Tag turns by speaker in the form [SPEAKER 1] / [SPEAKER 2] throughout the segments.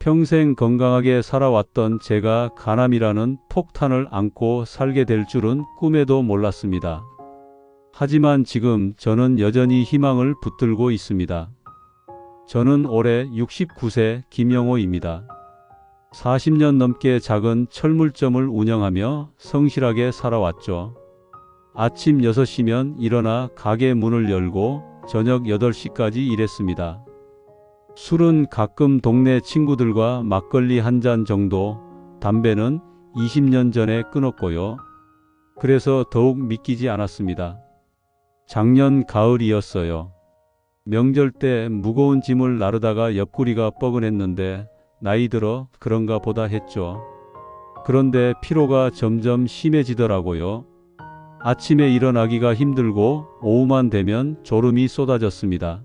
[SPEAKER 1] 평생 건강하게 살아왔던 제가 간암이라는 폭탄을 안고 살게 될 줄은 꿈에도 몰랐습니다. 하지만 지금 저는 여전히 희망을 붙들고 있습니다. 저는 올해 69세 김영호입니다. 40년 넘게 작은 철물점을 운영하며 성실하게 살아왔죠. 아침 6시면 일어나 가게 문을 열고 저녁 8시까지 일했습니다. 술은 가끔 동네 친구들과 막걸리 한 잔 정도, 담배는 20년 전에 끊었고요. 그래서 더욱 믿기지 않았습니다. 작년 가을이었어요. 명절 때 무거운 짐을 나르다가 옆구리가 뻐근했는데 나이 들어 그런가 보다 했죠. 그런데 피로가 점점 심해지더라고요. 아침에 일어나기가 힘들고 오후만 되면 졸음이 쏟아졌습니다.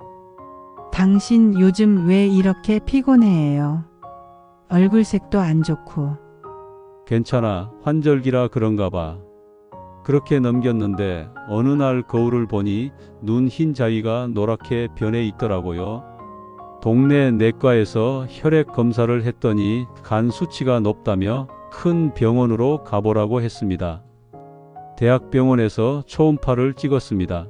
[SPEAKER 2] 당신 요즘 왜 이렇게 피곤해해요? 얼굴색도 안 좋고.
[SPEAKER 1] 괜찮아. 환절기라 그런가 봐. 그렇게 넘겼는데 어느 날 거울을 보니 눈 흰 자위가 노랗게 변해 있더라고요. 동네 내과에서 혈액 검사를 했더니 간 수치가 높다며 큰 병원으로 가보라고 했습니다. 대학병원에서 초음파를 찍었습니다.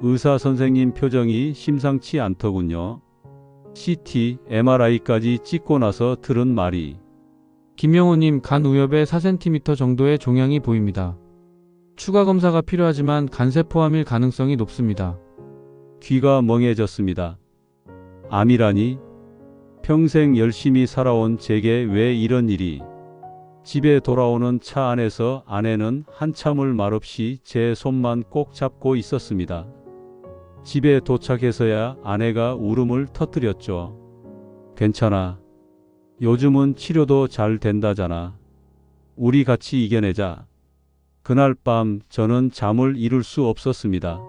[SPEAKER 1] 의사 선생님 표정이 심상치 않더군요. CT, MRI까지 찍고 나서 들은 말이
[SPEAKER 3] 김영호님 간 우엽에 4cm 정도의 종양이 보입니다. 추가 검사가 필요하지만 간세포암일 가능성이 높습니다.
[SPEAKER 1] 귀가 멍해졌습니다. 암이라니? 평생 열심히 살아온 제게 왜 이런 일이? 집에 돌아오는 차 안에서 아내는 한참을 말없이 제 손만 꼭 잡고 있었습니다. 집에 도착해서야 아내가 울음을 터뜨렸죠. 괜찮아. 요즘은 치료도 잘 된다잖아. 우리 같이 이겨내자. 그날 밤 저는 잠을 이룰 수 없었습니다.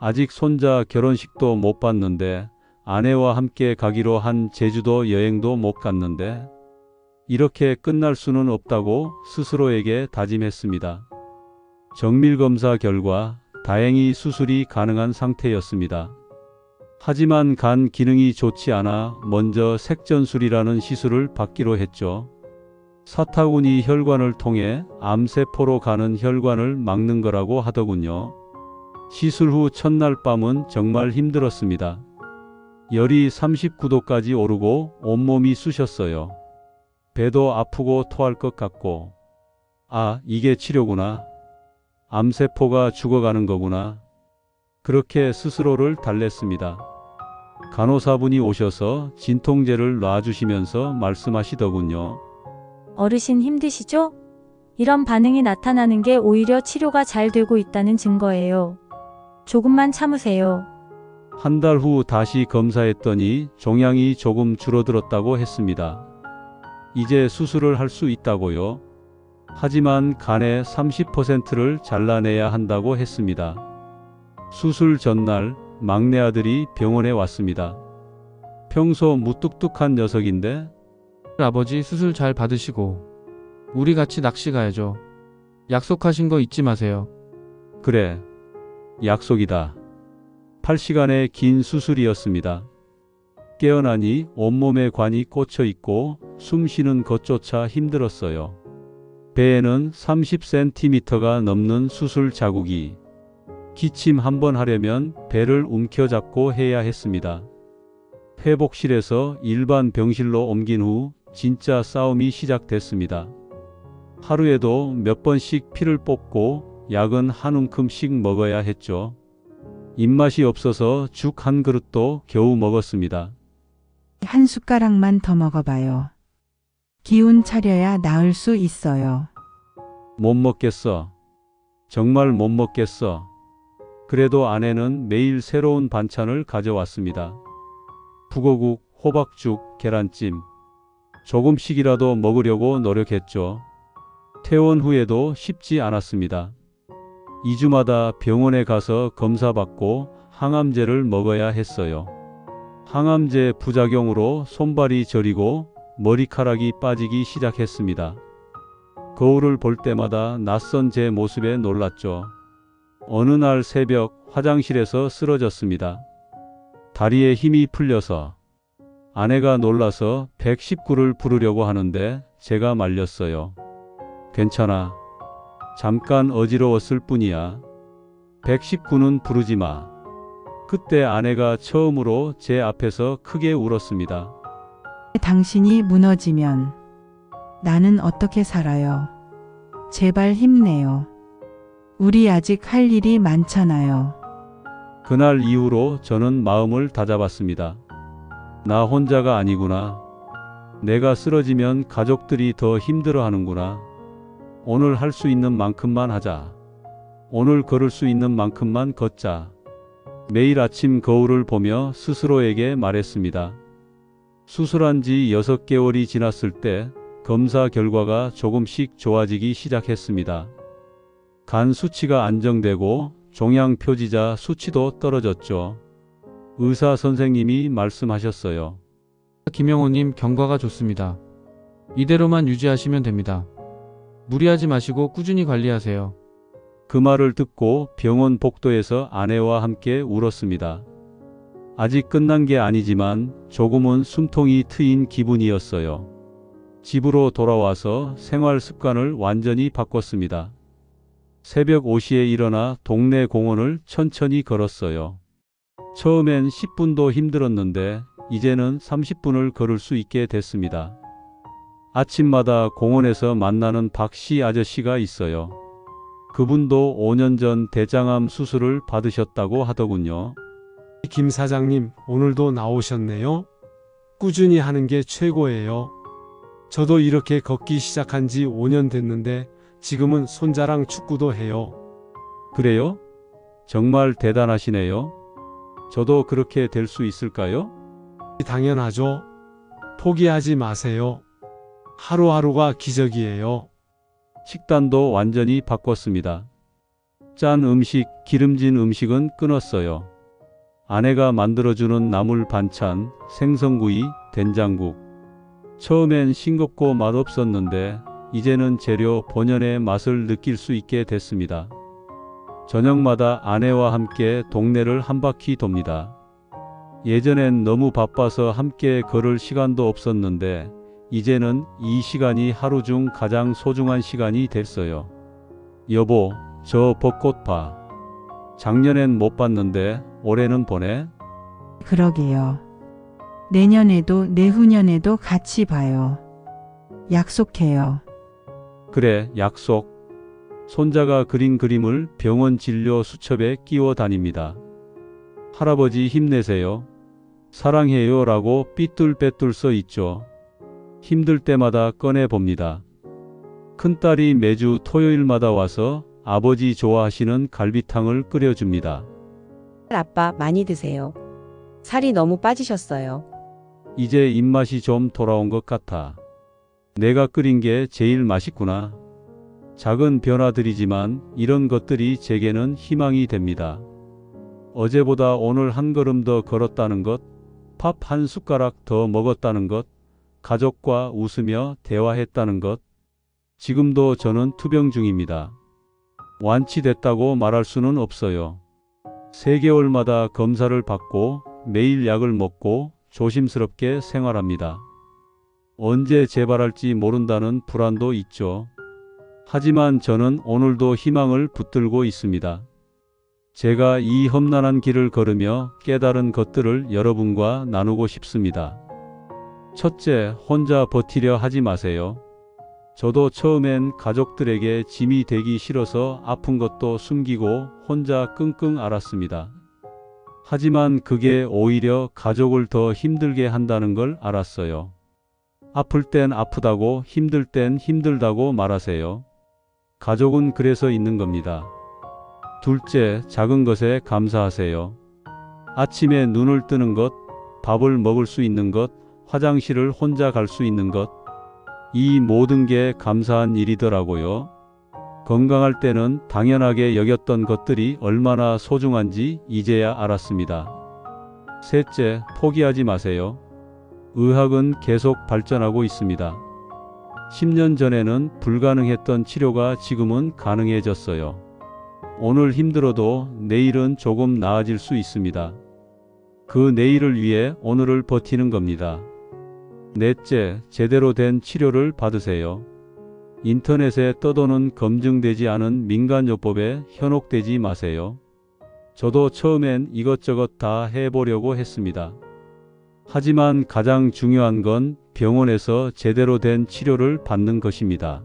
[SPEAKER 1] 아직 손자 결혼식도 못 봤는데 아내와 함께 가기로 한 제주도 여행도 못 갔는데 이렇게 끝날 수는 없다고 스스로에게 다짐했습니다. 정밀검사 결과 다행히 수술이 가능한 상태였습니다. 하지만 간 기능이 좋지 않아 먼저 색전술이라는 시술을 받기로 했죠. 사타구니 혈관을 통해 암세포로 가는 혈관을 막는 거라고 하더군요. 시술 후 첫날 밤은 정말 힘들었습니다. 열이 39도까지 오르고 온몸이 쑤셨어요. 배도 아프고 토할 것 같고, 아, 이게 치료구나. 암세포가 죽어가는 거구나. 그렇게 스스로를 달랬습니다. 간호사분이 오셔서 진통제를 놔주시면서 말씀하시더군요.
[SPEAKER 4] 어르신 힘드시죠? 이런 반응이 나타나는 게 오히려 치료가 잘 되고 있다는 증거예요. 조금만 참으세요.
[SPEAKER 1] 한 달 후 다시 검사했더니 종양이 조금 줄어들었다고 했습니다. 이제 수술을 할 수 있다고요. 하지만 간의 30%를 잘라내야 한다고 했습니다. 수술 전날 막내 아들이 병원에 왔습니다. 평소 무뚝뚝한 녀석인데
[SPEAKER 3] 아버지 수술 잘 받으시고 우리 같이 낚시 가야죠. 약속하신 거 잊지 마세요.
[SPEAKER 1] 그래 약속이다. 8시간의 긴 수술이었습니다. 깨어나니 온몸에 관이 꽂혀 있고 숨 쉬는 것조차 힘들었어요. 배에는 30cm가 넘는 수술 자국이 기침 한 번 하려면 배를 움켜잡고 해야 했습니다. 회복실에서 일반 병실로 옮긴 후 진짜 싸움이 시작됐습니다. 하루에도 몇 번씩 피를 뽑고 약은 한 움큼씩 먹어야 했죠. 입맛이 없어서 죽 한 그릇도 겨우 먹었습니다.
[SPEAKER 2] 한 숟가락만 더 먹어봐요. 기운 차려야 나을 수 있어요.
[SPEAKER 1] 못 먹겠어. 정말 못 먹겠어. 그래도 아내는 매일 새로운 반찬을 가져왔습니다. 북어국, 호박죽, 계란찜. 조금씩이라도 먹으려고 노력했죠. 퇴원 후에도 쉽지 않았습니다. 2주마다 병원에 가서 검사받고 항암제를 먹어야 했어요. 항암제 부작용으로 손발이 저리고 머리카락이 빠지기 시작했습니다. 거울을 볼 때마다 낯선 제 모습에 놀랐죠. 어느 날 새벽 화장실에서 쓰러졌습니다. 다리에 힘이 풀려서 아내가 놀라서 119를 부르려고 하는데 제가 말렸어요. 괜찮아. 잠깐 어지러웠을 뿐이야. 119는 부르지 마. 그때 아내가 처음으로 제 앞에서 크게 울었습니다.
[SPEAKER 2] 당신이 무너지면 나는 어떻게 살아요? 제발 힘내요. 우리 아직 할 일이 많잖아요.
[SPEAKER 1] 그날 이후로 저는 마음을 다잡았습니다. 나 혼자가 아니구나. 내가 쓰러지면 가족들이 더 힘들어 하는구나. 오늘 할 수 있는 만큼만 하자. 오늘 걸을 수 있는 만큼만 걷자. 매일 아침 거울을 보며 스스로에게 말했습니다. 수술한 지 6개월이 지났을 때 검사 결과가 조금씩 좋아지기 시작했습니다. 간 수치가 안정되고 종양 표지자 수치도 떨어졌죠. 의사 선생님이 말씀하셨어요.
[SPEAKER 3] 김영호님 경과가 좋습니다. 이대로만 유지하시면 됩니다. 무리하지 마시고 꾸준히 관리하세요.
[SPEAKER 1] 그 말을 듣고 병원 복도에서 아내와 함께 울었습니다. 아직 끝난 게 아니지만 조금은 숨통이 트인 기분이었어요. 집으로 돌아와서 생활 습관을 완전히 바꿨습니다. 새벽 5시에 일어나 동네 공원을 천천히 걸었어요. 처음엔 10분도 힘들었는데 이제는 30분을 걸을 수 있게 됐습니다. 아침마다 공원에서 만나는 박씨 아저씨가 있어요. 그분도 5년 전 대장암 수술을 받으셨다고 하더군요.
[SPEAKER 5] 김 사장님, 오늘도 나오셨네요. 꾸준히 하는 게 최고예요. 저도 이렇게 걷기 시작한 지 5년 됐는데 지금은 손자랑 축구도 해요.
[SPEAKER 1] 그래요? 정말 대단하시네요. 저도 그렇게 될 수 있을까요?
[SPEAKER 5] 당연하죠. 포기하지 마세요. 하루하루가 기적이에요.
[SPEAKER 1] 식단도 완전히 바꿨습니다. 짠 음식, 기름진 음식은 끊었어요. 아내가 만들어주는 나물 반찬, 생선구이, 된장국. 처음엔 싱겁고 맛없었는데 이제는 재료 본연의 맛을 느낄 수 있게 됐습니다. 저녁마다 아내와 함께 동네를 한 바퀴 돕니다. 예전엔 너무 바빠서 함께 걸을 시간도 없었는데 이제는 이 시간이 하루 중 가장 소중한 시간이 됐어요. 여보, 저 벚꽃 봐. 작년엔 못 봤는데 올해는 보네.
[SPEAKER 2] 그러게요. 내년에도 내후년에도 같이 봐요. 약속해요.
[SPEAKER 1] 그래, 약속. 손자가 그린 그림을 병원 진료 수첩에 끼워 다닙니다. 할아버지 힘내세요. 사랑해요 라고 삐뚤빼뚤 써 있죠. 힘들 때마다 꺼내 봅니다. 큰딸이 매주 토요일마다 와서 아버지 좋아하시는 갈비탕을 끓여줍니다.
[SPEAKER 6] 아빠 많이 드세요. 살이 너무 빠지셨어요.
[SPEAKER 1] 이제 입맛이 좀 돌아온 것 같아. 내가 끓인 게 제일 맛있구나. 작은 변화들이지만 이런 것들이 제게는 희망이 됩니다. 어제보다 오늘 한 걸음 더 걸었다는 것, 밥 한 숟가락 더 먹었다는 것, 가족과 웃으며 대화했다는 것. 지금도 저는 투병 중입니다. 완치됐다고 말할 수는 없어요. 3개월마다 검사를 받고 매일 약을 먹고 조심스럽게 생활합니다. 언제 재발할지 모른다는 불안도 있죠. 하지만 저는 오늘도 희망을 붙들고 있습니다. 제가 이 험난한 길을 걸으며 깨달은 것들을 여러분과 나누고 싶습니다. 첫째, 혼자 버티려 하지 마세요. 저도 처음엔 가족들에게 짐이 되기 싫어서 아픈 것도 숨기고 혼자 끙끙 앓았습니다. 하지만 그게 오히려 가족을 더 힘들게 한다는 걸 알았어요. 아플 땐 아프다고 힘들 땐 힘들다고 말하세요. 가족은 그래서 있는 겁니다. 둘째, 작은 것에 감사하세요. 아침에 눈을 뜨는 것, 밥을 먹을 수 있는 것, 화장실을 혼자 갈 수 있는 것, 이 모든 게 감사한 일이더라고요. 건강할 때는 당연하게 여겼던 것들이 얼마나 소중한지 이제야 알았습니다. 셋째, 포기하지 마세요. 의학은 계속 발전하고 있습니다. 10년 전에는 불가능했던 치료가 지금은 가능해졌어요. 오늘 힘들어도 내일은 조금 나아질 수 있습니다. 그 내일을 위해 오늘을 버티는 겁니다. 넷째, 제대로 된 치료를 받으세요. 인터넷에 떠도는 검증되지 않은 민간요법에 현혹되지 마세요. 저도 처음엔 이것저것 다 해보려고 했습니다. 하지만 가장 중요한 건 병원에서 제대로 된 치료를 받는 것입니다.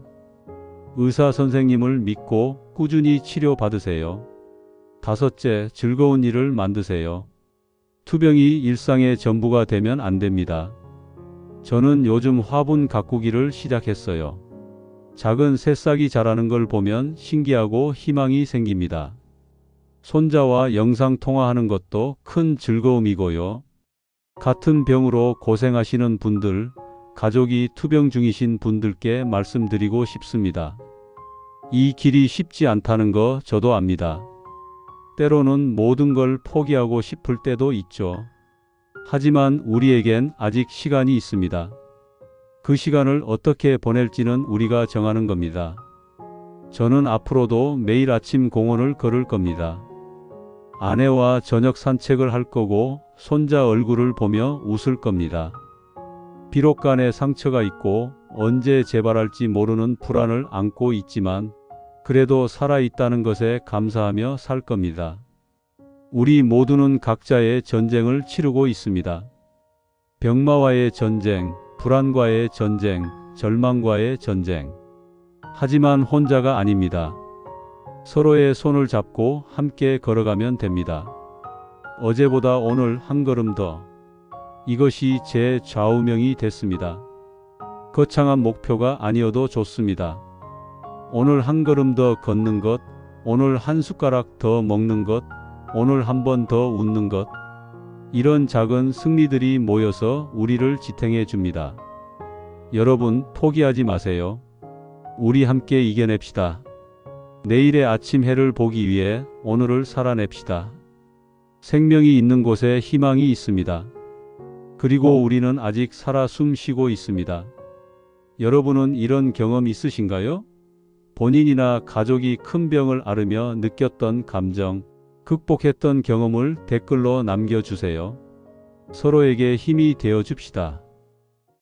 [SPEAKER 1] 의사 선생님을 믿고 꾸준히 치료받으세요. 다섯째, 즐거운 일을 만드세요. 투병이 일상의 전부가 되면 안 됩니다. 저는 요즘 화분 가꾸기를 시작했어요. 작은 새싹이 자라는 걸 보면 신기하고 희망이 생깁니다. 손자와 영상 통화하는 것도 큰 즐거움이고요. 같은 병으로 고생하시는 분들, 가족이 투병 중이신 분들께 말씀드리고 싶습니다. 이 길이 쉽지 않다는 거 저도 압니다. 때로는 모든 걸 포기하고 싶을 때도 있죠. 하지만 우리에겐 아직 시간이 있습니다. 그 시간을 어떻게 보낼지는 우리가 정하는 겁니다. 저는 앞으로도 매일 아침 공원을 걸을 겁니다. 아내와 저녁 산책을 할 거고 손자 얼굴을 보며 웃을 겁니다. 비록 간에 상처가 있고 언제 재발할지 모르는 불안을 안고 있지만 그래도 살아있다는 것에 감사하며 살 겁니다. 우리 모두는 각자의 전쟁을 치르고 있습니다. 병마와의 전쟁, 불안과의 전쟁, 절망과의 전쟁. 하지만 혼자가 아닙니다. 서로의 손을 잡고 함께 걸어가면 됩니다. 어제보다 오늘 한 걸음 더. 이것이 제 좌우명이 됐습니다. 거창한 목표가 아니어도 좋습니다. 오늘 한 걸음 더 걷는 것, 오늘 한 숟가락 더 먹는 것, 오늘 한 번 더 웃는 것. 이런 작은 승리들이 모여서 우리를 지탱해 줍니다. 여러분, 포기하지 마세요. 우리 함께 이겨냅시다. 내일의 아침 해를 보기 위해 오늘을 살아냅시다. 생명이 있는 곳에 희망이 있습니다. 그리고 우리는 아직 살아 숨 쉬고 있습니다. 여러분은 이런 경험 있으신가요? 본인이나 가족이 큰 병을 앓으며 느꼈던 감정, 극복했던 경험을 댓글로 남겨주세요. 서로에게 힘이 되어 줍시다.